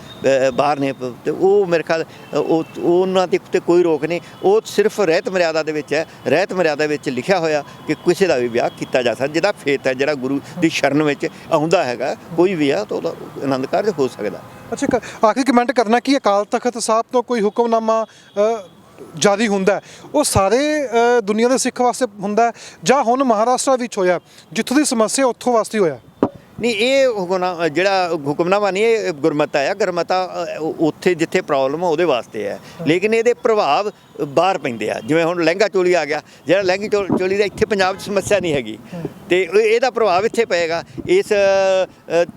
ਬਾਹਰ ਨੇ। ਪ- ਤੇ ਉਹ ਮੇਰੇ ਖਿਆਲ ਉਹ ਉਹਨਾਂ ਦੇ ਉੱਤੇ ਕੋਈ ਰੋਕ ਨਹੀਂ। ਉਹ ਸਿਰਫ ਰਹਿਤ ਮਰਿਆਦਾ ਦੇ ਵਿੱਚ ਹੈ। ਰਹਿਤ ਮਰਿਆਦਾ ਵਿੱਚ ਲਿਖਿਆ ਹੋਇਆ ਕਿ ਕਿਸੇ ਦਾ ਵੀ ਵਿਆਹ ਕੀਤਾ ਜਾ ਸਕਦਾ, ਜਿਹਦਾ ਫੇਤ ਹੈ, ਜਿਹੜਾ ਗੁਰੂ ਦੀ ਸ਼ਰਨ ਵਿੱਚ ਆਉਂਦਾ ਹੈਗਾ। ਕੋਈ ਵੀ ਆ, ਤਾਂ ਉਹਦਾ ਆਨੰਦ ਕਾਰਜ ਹੋ ਸਕਦਾ। ਅੱਛਾ, ਇੱਕ ਆਖਰੀ ਕਮੈਂਟ ਕਰਨਾ ਕਿ ਅਕਾਲ ਤਖਤ ਸਾਹਿਬ ਤੋਂ ਕੋਈ ਹੁਕਮਨਾਮਾ ਜ਼ਿਆਦਾ ਹੁੰਦਾ ਉਹ ਸਾਰੇ ਦੁਨੀਆ ਦੇ ਸਿੱਖ ਵਾਸਤੇ ਹੁੰਦਾ ਜਾਂ ਹੁਣ ਮਹਾਰਾਸ਼ਟਰ ਵਿੱਚ ਹੋਇਆ ਜਿੱਥੋਂ ਦੀ ਸਮੱਸਿਆ ਉੱਥੋਂ ਵਾਸਤੇ ਹੋਇਆ ਨਹੀਂ, ਇਹ ਹੁਕਮਨਾ, ਜਿਹੜਾ ਹੁਕਮਨਾਮਾ ਨਹੀਂ, ਇਹ ਗੁਰਮਤਾ ਆ। ਗੁਰਮਤਾ ਉੱਥੇ ਜਿੱਥੇ ਪ੍ਰੋਬਲਮ ਆ, ਉਹਦੇ ਵਾਸਤੇ ਹੈ ਲੇਕਿਨ ਇਹਦੇ ਪ੍ਰਭਾਵ ਬਾਹਰ ਪੈਂਦੇ ਆ। ਜਿਵੇਂ ਹੁਣ ਲਹਿੰਗਾ ਚੋਲੀ ਆ ਗਿਆ ਜਿਹੜਾ ਲਹਿੰਗੀ ਚੋਲੀ ਦਾ ਇੱਥੇ ਪੰਜਾਬ 'ਚ ਸਮੱਸਿਆ ਨਹੀਂ ਹੈਗੀ। ਤੇ ਇਹ- ਇਹਦਾ ਪ੍ਰਭਾਵ ਇੱਥੇ ਪਏਗਾ। ਇਸ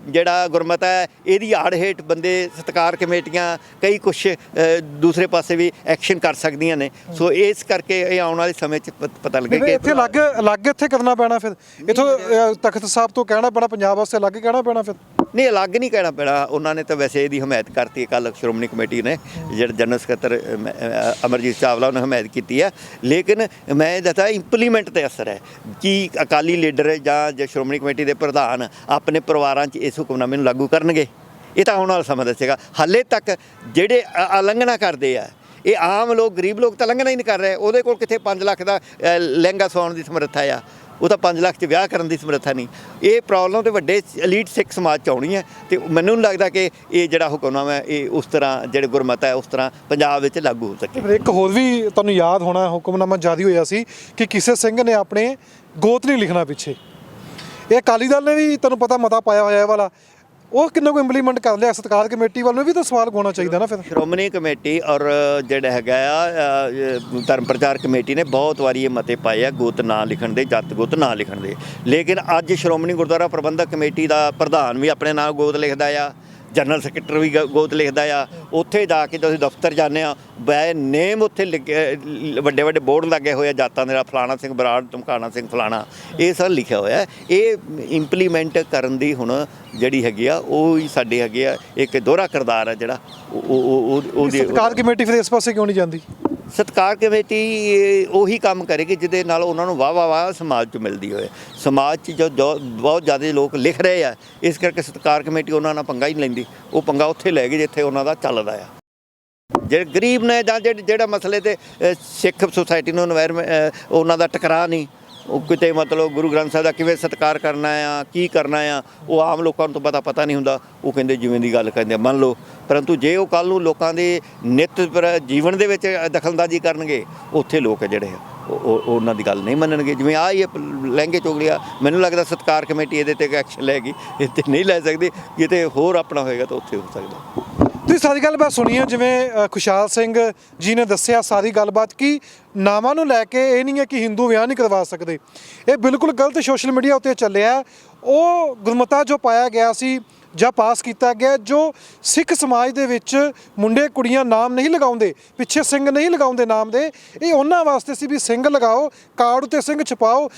ਜਿਹੜਾ ਗੁਰਮਤਾ ਹੈ ਇਹਦੀ ਆੜ ਹੇਠ ਬੰਦੇ ਸਤਕਾਰ ਕਮੇਟੀਆਂ ਕਈ ਕੁਛ ਅ, ਦੂਸਰੇ ਪਾਸੇ ਵੀ ਐਕਸ਼ਨ ਕਰ ਸਕਦੀਆਂ ਨੇ। ਸੋ ਇਸ ਕਰਕੇ ਇਹ ਆਉਣ ਵਾਲੇ ਸਮੇਂ 'ਚ ਪਤਾ ਫਿਰ ਲੱਗੇਗਾ ਇੱਥੇ ਅਲੱਗ ਅਲੱਗ ਇੱਥੇ ਕਰਨਾ ਪੈਣਾ ਫਿਰ। ਇਥੋਂ ਤਖਤ ਸਾਹਿਬ ਤੋਂ ਕਹਿਣਾ ਪੈਣਾ ਪੰਜਾਬ ਵਾਸਤੇ ਅਲੱਗ ਕਹਿਣਾ ਪੈਣਾ ਫਿਰ। ਨਹੀਂ, ਅਲੱਗ ਨਹੀਂ ਕਹਿਣਾ ਪੈਣਾ। ਉਹਨਾਂ ਨੇ ਤਾਂ ਵੈਸੇ ਇਹਦੀ ਹਮਾਇਤ ਕਰਤੀ ਕੱਲ ਸ਼੍ਰੋਮਣੀ ਕਮੇਟੀ ਨੇ, ਜਿਹੜਾ ਜਨਰਲ ਸਕੱਤਰ ਅਮਰਜੀਤ ਚਾਵਲਾ ਉਹਨੇ ਹਮਾਇਤ ਕੀਤੀ ਹੈ। ਲੇਕਿਨ ਮੈਂ ਇਹ ਦੱਸਦਾ ਇੰਪਲੀਮੈਂਟ ਤੇ ਅਸਰ ਹੈ। ਕਿ ਅਕਾਲੀ ਲੀਡਰ ਜਾਂ ਜੇ ਸ਼੍ਰੋਮਣੀ ਕਮੇਟੀ ਦੇ ਪ੍ਰਧਾਨ ਆਪਣੇ ਪਰਿਵਾਰਾਂ 'ਚ ਇਸ ਹੁਕਮਨਾਮੇ ਨੂੰ ਲਾਗੂ ਕਰਨਗੇ? ਇਹ ਤਾਂ ਆਉਣ ਵਾਲਾ ਸਮਾਂ ਦੱਸੇਗਾ। ਹਾਲੇ ਤੱਕ ਜਿਹੜੇ ਉਲੰਘਣਾ ਕਰਦੇ ਆ, ਇਹ ਆਮ ਲੋਕ, ਗਰੀਬ ਲੋਕ ਤਾਂ ਲੰਘਣਾ ਹੀ ਨਹੀਂ ਕਰ ਰਹੇ। ਉਹਦੇ ਕੋਲ ਕਿੱਥੇ 5 ਲੱਖ ਦਾ ਲਹਿੰਗਾ ਸਵਾਉਣ ਦੀ ਸਮਰੱਥਾ ਆ? ਉਹ ਤਾਂ 5 ਲੱਖ 'ਚ ਵਿਆਹ ਕਰਨ ਦੀ ਸਮਰੱਥਾ ਨਹੀਂ। ਇਹ ਪ੍ਰੋਬਲਮ ਤੇ ਵੱਡੇ ਐਲੀਟ ਸਿੱਖ ਸਮਾਜ 'ਚ ਆਉਣੀ ਹੈ ਤੇ ਮੈਨੂੰ ਨਹੀਂ ਲੱਗਦਾ ਕਿ ਇਹ ਜਿਹੜਾ ਹੁਕਮਨਾਮਾ ਹੈ, ਇਹ ਉਸ ਤਰ੍ਹਾਂ ਜਿਹੜੇ ਗੁਰਮਤਾ ਹੈ, ਉਸ ਤਰ੍ਹਾਂ ਪੰਜਾਬ ਵਿੱਚ ਲਾਗੂ ਹੋ ਸਕੇ। ਇੱਕ ਹੋਰ ਵੀ ਤੁਹਾਨੂੰ ਯਾਦ ਹੋਣਾ, ਹੁਕਮਨਾਮਾ ਜਾਰੀ ਹੋਇਆ ਸੀ ਕਿ ਕਿਸੇ ਸਿੰਘ ਨੇ ਆਪਣੇ ਗੋਤ ਨਹੀਂ ਲਿਖਣਾ ਪਿੱਛੇ। ਇਹ ਅਕਾਲੀ ਦਲ ਨੇ ਵੀ, ਤੁਹਾਨੂੰ ਪਤਾ ਮਤਾ ਪਾਇਆ ਹੋਇਆ ਇਹ ਵਾਲਾ ਉਹ ਕਿੰਨਾ ਕੋ ਇੰਪਲੀਮੈਂਟ ਕਰ ਲਿਆ ਸਤਕਾਰ ਕਮੇਟੀ ਵੱਲੋਂ? ਵੀ ਤਾਂ ਸਵਾਲ ਹੋਣਾ ਚਾਹੀਦਾ ਨਾ ਫਿਰ। ਸ਼੍ਰੋਮਣੀ ਕਮੇਟੀ ਔਰ ਜਿਹੜਾ ਹੈਗਾ ਆ ਧਰਮ ਪ੍ਰਚਾਰ ਕਮੇਟੀ ਨੇ ਬਹੁਤ ਵਾਰੀ ਇਹ ਮਤੇ ਪਾਏ ਆ, ਗੋਤ ਨਾ ਲਿਖਣ ਦੇ, ਜੱਤ ਗੋਤ ਨਾ ਲਿਖਣ ਦੇ। ਲੇਕਿਨ ਅੱਜ ਸ਼੍ਰੋਮਣੀ ਗੁਰਦੁਆਰਾ ਪ੍ਰਬੰਧਕ ਕਮੇਟੀ ਦਾ ਪ੍ਰਧਾਨ ਵੀ ਆਪਣੇ ਨਾਲ ਗੋਤ ਲਿਖਦਾ ਆ। ਜਨਰਲ ਸੈਕਟਰੀ ਵੀ ਗੋਤ ਲਿਖਦਾ ਆ। ਉੱਥੇ ਜਾ ਕੇ ਤੁਸੀਂ ਦਫ਼ਤਰ ਜਾਂਦੇ ਆ। ਬੈ ਨੇਮ ਉੱਥੇ ਵੱਡੇ ਵੱਡੇ ਬੋਰਡ ਲੱਗੇ ਹੋਏ ਆ ਜਾਤਾਂ ਦੇ ਫਲਾਣਾ ਸਿੰਘ ਬਰਾੜ ਧਮਕਾਣਾ ਸਿੰਘ ਫਲਾਣਾ। ਇਹ ਸਭ ਲਿਖਿਆ ਹੋਇਆ। ਇਹ ਇੰਪਲੀਮੈਂਟ ਕਰਨ ਦੀ ਹੁਣ ਜਿਹੜੀ ਹੈਗੀ ਆ ਉਹ ਹੀ ਸਾਡੇ ਹੈਗੇ ਆ ਇੱਕ ਦੋਹਰਾ ਕਿਰਦਾਰ ਹੈ ਜਿਹੜਾ। ਉਹ ਉਹ- ਉਹ ਉਹਦੀ ਸਤਕਾਰ ਕਮੇਟੀ ਫਿਰ ਇਸ ਪਾਸੇ ਕਿਉਂ ਨਹੀਂ ਜਾਂਦੀ? ਸਤਕਾਰ ਕਮੇਟੀ ਉਹੀ ਕੰਮ ਕਰੇਗੀ ਜਿਹਦੇ ਨਾਲ ਉਹਨਾਂ ਨੂੰ ਵਾਹ ਵਾਹ ਵਾਹ ਸਮਾਜ ਚ ਮਿਲਦੀ ਹੋਵੇ। ਸਮਾਜ ਚ ਜੋ ਬਹੁਤ ਜ਼ਿਆਦਾ ਲੋਕ ਲਿਖ ਰਹੇ ਆ, ਇਸ ਕਰਕੇ ਸਤਕਾਰ ਕਮੇਟੀ ਉਹਨਾਂ ਨਾਲ ਪੰਗਾ ਹੀ ਨਹੀਂ ਲੈਂਦੀ। ਉਹ ਪੰਗਾ ਉੱਥੇ ਲੈ ਗਈ ਜਿੱਥੇ ਉਹਨਾਂ ਦਾ ਚੱਲਦਾ ਆ। ਜਿਹੜੇ ਗਰੀਬ ਨੇ ਜਾਂ ਜਿਹੜਾ ਮਸਲੇ ਤੇ ਸਿੱਖ ਸੁਸਾਇਟੀ ਨੂੰ এনवायरमेंट ਉਹਨਾਂ ਦਾ ਟਕਰਾਅ ਨਹੀਂ ਉਹ ਕਿਤੇ ਮਤਲਬ ਗੁਰੂ ਗ੍ਰੰਥ ਸਾਹਿਬ ਦਾ ਕਿਵੇਂ ਸਤਿਕਾਰ ਕਰਨਾ ਆ, ਕੀ ਕਰਨਾ ਆ, ਉਹ ਆਮ ਲੋਕਾਂ ਨੂੰ ਤਾਂ ਪਤਾ ਪਤਾ ਨਹੀਂ ਹੁੰਦਾ। ਉਹ ਕਹਿੰਦੇ ਜਿਵੇਂ ਦੀ ਗੱਲ ਕਹਿੰਦੇ ਮੰਨ ਲਓ। ਪਰੰਤੂ ਜੇ ਉਹ ਕੱਲ ਨੂੰ ਲੋਕਾਂ ਦੇ ਨਿੱਤ ਪਰ ਜੀਵਨ ਦੇ ਵਿੱਚ ਦਖਲਅੰਦਾਜ਼ੀ ਕਰਨਗੇ, ਉੱਥੇ ਲੋਕ ਜਿਹੜੇ ਆ, ਉਹ- ਉਹਨਾਂ ਦੀ ਗੱਲ ਨਹੀਂ ਮੰਨਣਗੇ। ਜਿਵੇਂ ਆ ਇਹ ਲਹਿੰਗੇ ਚੋਗਲਿਆ ਮੈਨੂੰ ਲੱਗਦਾ ਸਤਕਾਰ ਕਮੇਟੀ ਇਹਦੇ ਤੇ ਐਕਸ਼ਨ ਲੈਗੀ ਇਹ ਤੇ ਨਹੀਂ ਲੈ ਸਕਦੀ। ਕਿਤੇ ਹੋਰ ਆਪਣਾ ਹੋਏਗਾ ਤਾਂ ਉੱਥੇ ਹੋ ਸਕਦਾ। ਤੁਸੀਂ ਸਾਰੀ ਗੱਲਬਾਤ ਸੁਣੀ ਹੈ ਜਿਵੇਂ ਅ, ਖੁਸ਼ਹਾਲ ਸਿੰਘ ਜੀ ਨੇ ਦੱਸਿਆ ਸਾਰੀ ਗੱਲਬਾਤ ਕਿ ਨਾਮਾਂ ਨੂੰ ਲੈ ਕੇ ਇਹ ਨਹੀਂ ਹੈ ਕਿ ਹਿੰਦੂ ਵਿਆਹ ਨਹੀਂ ਕਰਵਾ ਸਕਦੇ। ਇਹ ਬਿਲਕੁਲ ਗਲਤ ਸੋਸ਼ਲ ਮੀਡੀਆ ਉੱਤੇ ਚੱਲਿਆ ਉਹ ਗੁਰਮਤਾ ਜੋ ਪਾਇਆ ਗਿਆ ਸੀ ਜਾਂ ਪਾਸ ਕੀਤਾ ਗਿਆ ਜੋ ਸਿੱਖ ਸਮਾਜ ਦੇ ਵਿੱਚ ਮੁੰਡੇ ਕੁੜੀਆਂ ਨਾਮ ਨਹੀਂ ਲਗਾਉਂਦੇ ਪਿੱਛੇ ਸਿੰਘ ਨਹੀਂ ਲਗਾਉਂਦੇ ਨਾਮ ਦੇ ਇਹ ਉਹਨਾਂ ਵਾਸਤੇ ਸੀ ਵੀ ਸਿੰਘ ਲਗਾਓ ਕਾਰਡ ਉੱਤੇ ਸਿੰਘ ਛਪਾਓ।